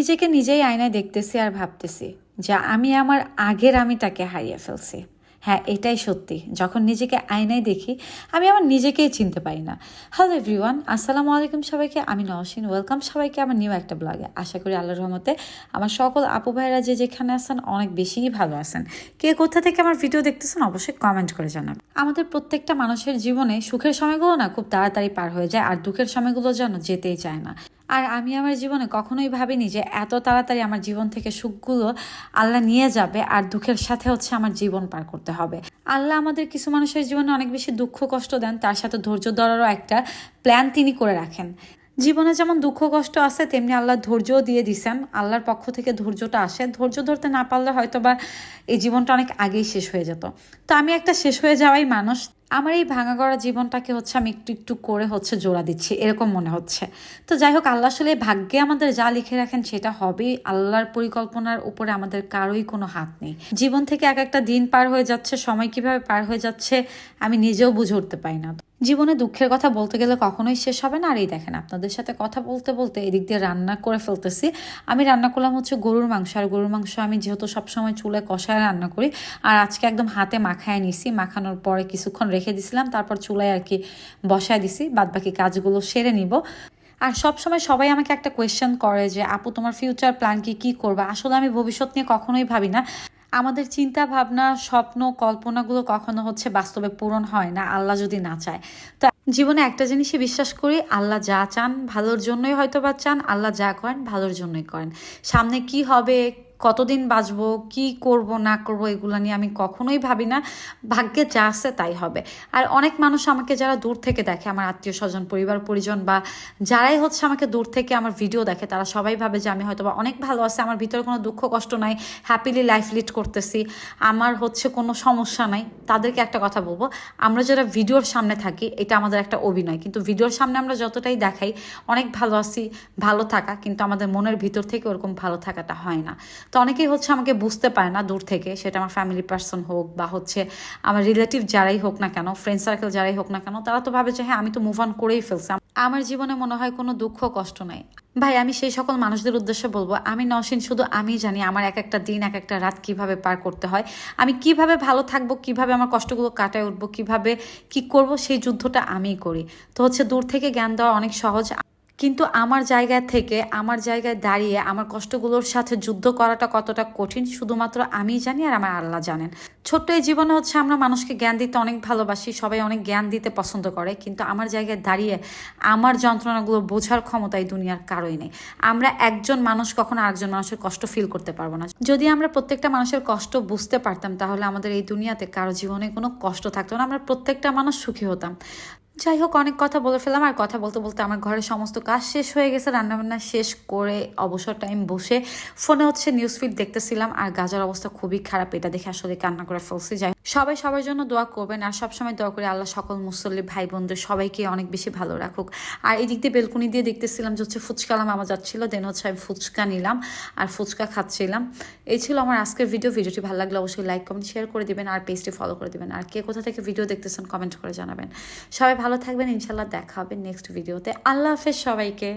নিজেকে নিজেই আয়নায় দেখতেছি আর ভাবতেছি যা আমি আমার আগের আমি তাকে হারিয়ে ফেলছি। হ্যাঁ এটাই সত্যি। যখন নিজেকে আয়নায় দেখি, আমি আমার নিজেকেই চিনতে পারি না। হ্যালো এভরিওয়ান আসসালামু আলাইকুম সবাইকে। আমি নওশিন। ওয়েলকাম সবাইকে আমার নিউ একটা ব্লগে আশা করি আল্লাহর রহমতে আমার সকল আপু ভাইরা যে যেখানে আছেন, অনেক বেশিই ভালো আছেন। কে কোথা থেকে আমার ভিডিও দেখতেছেন, অবশ্যই কমেন্ট করে জানাবেন। আমাদের প্রত্যেকটা মানুষের জীবনে সুখের সময়গুলো না খুব তাড়াতাড়ি পার হয়ে যায়, আর দুঃখের সময়গুলো যেন যেতেই চায় না। আর আমি আমার জীবনে কখনোই ভাবিনি যে এত তাড়াতাড়ি আমার জীবন থেকে সুখগুলো আল্লাহ নিয়ে যাবে আর দুঃখের সাথে হচ্ছে আমার জীবন পার করতে হবে। আল্লাহ আমাদের কিছু মানুষের জীবনে অনেক বেশি দুঃখ কষ্ট দেন, তার সাথে ধৈর্য ধরারও একটা প্ল্যান তিনি করে রাখেন। জীবনে যেমন দুঃখ কষ্ট আছে, তেমনি আল্লাহ ধৈর্যও দিয়ে দিছেন। আল্লাহর পক্ষ থেকে ধৈর্যটা আসে। ধৈর্য ধরতে না পারলে হয়তো বা এই জীবনটা অনেক আগেই শেষ হয়ে যেত। তো আমি একটা শেষ হয়ে যাওয়াই মানুষ। আমার এই ভাঙা গড়া জীবনটাকে হচ্ছে আমি একটু একটু করে হচ্ছে জোড়া দিচ্ছি, এরকম মনে হচ্ছে। তো যাই হোক, আল্লাহ আসলে ভাগ্যে আমাদের যা লিখে রাখেন সেটা হবে, আল্লাহর পরিকল্পনার উপরে আমাদের কারোই কোনো হাত নেই। জীবন থেকে এক একটা দিন পার হয়ে যাচ্ছে, সময় কীভাবে পার হয়ে যাচ্ছে, আমি নিজেও বুঝে উঠতে পারি না। জীবনে দুঃখের কথা বলতে গেলে কখনোই শেষ হবে না। আর এই দেখেন, আপনাদের সাথে কথা বলতে বলতে এদিক দিয়ে রান্না করে ফেলতেছি। আমি রান্না করলাম হচ্ছে গরুর মাংস। আর গরুর মাংস আমি যেহেতু সবসময় চুলে কষায় রান্না করি, আর আজকে একদম হাতে মাখায় নিছি। মাখানোর পরে কিছুক্ষণ রেখে দিছিলাম, তারপর চুলায় আর কি বসায় দিছি। বাদ বাকি কাজগুলো সেরে নিব। আর সবসময় সবাই আমাকে একটা কোয়েশ্চেন করে যে, আপু, তোমার ফিউচার প্ল্যান কি? কী করবে? আসলে আমি ভবিষ্যৎ নিয়ে কখনোই ভাবি না। আমাদের চিন্তা, ভাবনা, স্বপ্ন, কল্পনাগুলো কখনো হচ্ছে বাস্তবে পূরণ হয় না, আল্লাহ যদি না চায়। তো জীবনে একটা জিনিসে বিশ্বাস করি, আল্লাহ যা চান ভালোর জন্যই হয়তো বা চান, আল্লাহ যা করেন ভালোর জন্যই করেন। সামনে কি হবে কতদিন বাঁচবো, কি করব, না করব, এগুলো নিয়ে আমি কখনোই ভাবি না। ভাগ্যে যা আছে তাই হবে। আর অনেক মানুষ আমাকে যারা দূর থেকে দেখে, আমার আত্মীয় স্বজন, পরিবার, পরিজন বা যারাই হচ্ছে আমাকে দূর থেকে আমার ভিডিও দেখে, তারা সবাই ভাবে যে আমি হয়তো বা অনেক ভালো আছে, আমার ভিতরে কোনো দুঃখ, কষ্ট নাই হ্যাপিলি লাইফ লিড করতেছি, আমার হচ্ছে কোনো সমস্যা নাই। তাদেরকে একটা কথা বলব, আমরা যারা ভিডিওর সামনে থাকি, এটা আমাদের একটা অভিনয়। কিন্তু ভিডিওর সামনে আমরা যতটাই দেখাই, অনেক ভালো আছি, ভালো থাকা, কিন্তু আমাদের মনের ভিতর থেকে ওরকম ভালো থাকাটা হয় না। তো অনেকেই হচ্ছে আমাকে বুঝতে পারে না দূর থেকে, সেটা আমার ফ্যামিলি পার্সন হোক বা হচ্ছে আমার রিলেটিভ যারাই হোক না কেন ফ্রেন্ড সার্কেল যারাই হোক না কেন, তারা তো ভাবে যে হ্যাঁ আমি তো মুভ অন করেই ফেলছি। আমার জীবনে মনে হয় কোনো দুঃখ, কষ্ট নাই। ভাই, আমি সেই সকল মানুষদের উদ্দেশ্যে বলব, আমি নসীন শুধু আমি জানি আমার এক একটা দিন, এক একটা রাত কীভাবে পার করতে হয়। আমি কীভাবে ভালো থাকব, কীভাবে আমার কষ্টগুলো কাটায় উঠবো, কীভাবে কি করব, সেই যুদ্ধটা আমিই করি। তো হচ্ছে দূর থেকে জ্ঞান দেওয়া অনেক সহজ। কিন্তু আমার জায়গা থেকে, আমার জায়গায় দাঁড়িয়ে আমার কষ্টগুলোর সাথে যুদ্ধ করাটা কতটা কঠিন শুধুমাত্র আমি জানি আর আমার আল্লাহ জানেন। ছোট্ট এই জীবনে হচ্ছে আমরা মানুষকে জ্ঞান দিতে অনেক ভালোবাসি, সবাই অনেক জ্ঞান দিতে পছন্দ করে, কিন্তু আমার জায়গায় দাঁড়িয়ে আমার যন্ত্রণাগুলো বোঝার ক্ষমতা এই দুনিয়ার কারোই নেই। আমরা একজন মানুষ কখনো আরেকজন মানুষের কষ্ট ফিল করতে পারব না। যদি আমরা প্রত্যেকটা মানুষের কষ্ট বুঝতে পারতাম, তাহলে আমাদের এই দুনিয়াতে কারও জীবনে কোনো কষ্ট থাকতো না, আমরা প্রত্যেকটা মানুষ সুখী হতাম। যাই হোক, অনেক কথা বলে ফেলাম আর কথা বলতে বলতে আমার ঘরে সমস্ত কাজ শেষ হয়ে গেছে। রান্নাবান্না শেষ করে অবসর টাইম বসে ফোনে হচ্ছে নিউজ ফিড দেখতেছিলাম। আর গাজার অবস্থা খুবই খারাপ। এটা দেখে আসলে কান্না করে ফেলছি। যাই সবাই সবার জন্য দোয়া করবেন আর সবসময় দোয়া করে আল্লাহ সকল মুসল্লি ভাই বোনদের সবাইকে অনেক বেশি ভালো রাখুক। আর এই দিক দিয়ে বেলকুনি দিয়ে দেখতেছিলাম যে হচ্ছে ফুচকালাম আমার যাচ্ছিল দেন হচ্ছে আমি ফুচকা নিলাম আর ফুচকা খাচ্ছিলাম। এই ছিল আমার আজকের ভিডিও ভিডিওটি ভালো লাগলে অবশ্যই লাইক কমেন্ট শেয়ার করে দিবেন আর পেজটি ফলো করে দিবেন। আর কে কোথা থেকে ভিডিও দেখতেছেন কমেন্ট করে জানাবেন। সবাই ভালো থাকবেন ইনশাল্লাহ দেখা হবে নেক্সট ভিডিওতে আল্লাহ হাফেজ সবাইকে।